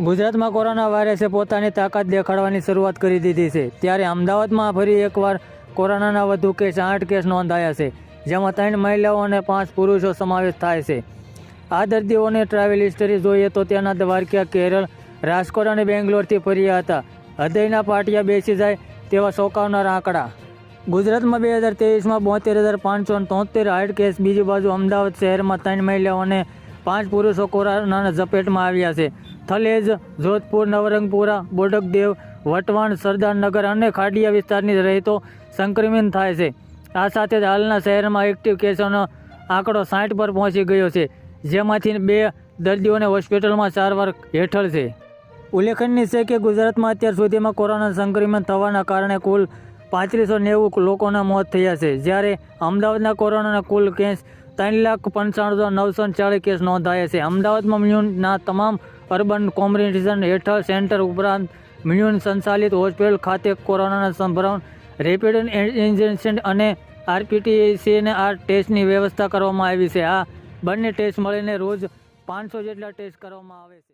ગુજરાતમાં કોરોના વાયરસે પોતાની તાકાત દેખાડવાની શરૂઆત કરી દીધી છે. ત્યારે અમદાવાદમાં ફરી એકવાર કોરોનાના વધુ કેસ, આઠ કેસ નોંધાયા છે, જેમાં ત્રણ મહિલાઓ અને પાંચ પુરુષો સમાવેશ થાય છે. આ દર્દીઓને ટ્રાવેલ હિસ્ટરી જોઈએ તો તેના દ્વારકા, કેરળ, રાજકોટ અને બેંગ્લોરથી ફર્યા હતા. હૃદયના પાટિયા બેસી જાય તેવા ચોંકાવનારા આંકડા. ગુજરાતમાં બે હજાર તેવીસમાં બોતેર હજાર પાંચસો તોતેર હાર્ટ કેસ, બીજી બાજુ અમદાવાદ શહેરમાં ત્રણ મહિલાઓ અને પાંચ પુરુષો કોરોનાના ઝપેટમાં આવ્યા છે. થલેજ, જોધપુર, નવરંગપુરા, બોડકદેવ, વટવાણ, સરદારનગર અને ખાડિયા વિસ્તારની રહેતો સંક્રમિત થાય છે. આ સાથે જ હાલના શહેરમાં એક્ટિવ કેસોનો આંકડો સાઠ પર પહોંચી ગયો છે, જેમાંથી બે દર્દીઓને હોસ્પિટલમાં સારવાર હેઠળ છે. ઉલ્લેખનીય છે કે ગુજરાતમાં અત્યાર સુધીમાં કોરોના સંક્રમણ થવાના કારણે કુલ પાંત્રીસો નેવું લોકોના મોત થયા છે. જ્યારે અમદાવાદના કોરોનાના કુલ કેસ ત્રણ લાખ પંચાણું હજાર નવસો ચાળીસ કેસ નોંધાયા છે. અમદાવાદમાં મ્યુનના તમામ અર્બન કોમ્યુનિકેશન હેઠળ સેન્ટર ઉપરાંત મ્યુન સંચાલિત હોસ્પિટલ ખાતે કોરોનાના સંભરણ, રેપિડ ઇન્જેક્શન અને આરપીટીસીને આ ટેસ્ટની વ્યવસ્થા કરવામાં આવી છે. આ બંને ટેસ્ટ મળીને રોજ પાંચસો જેટલા ટેસ્ટ કરવામાં આવે છે.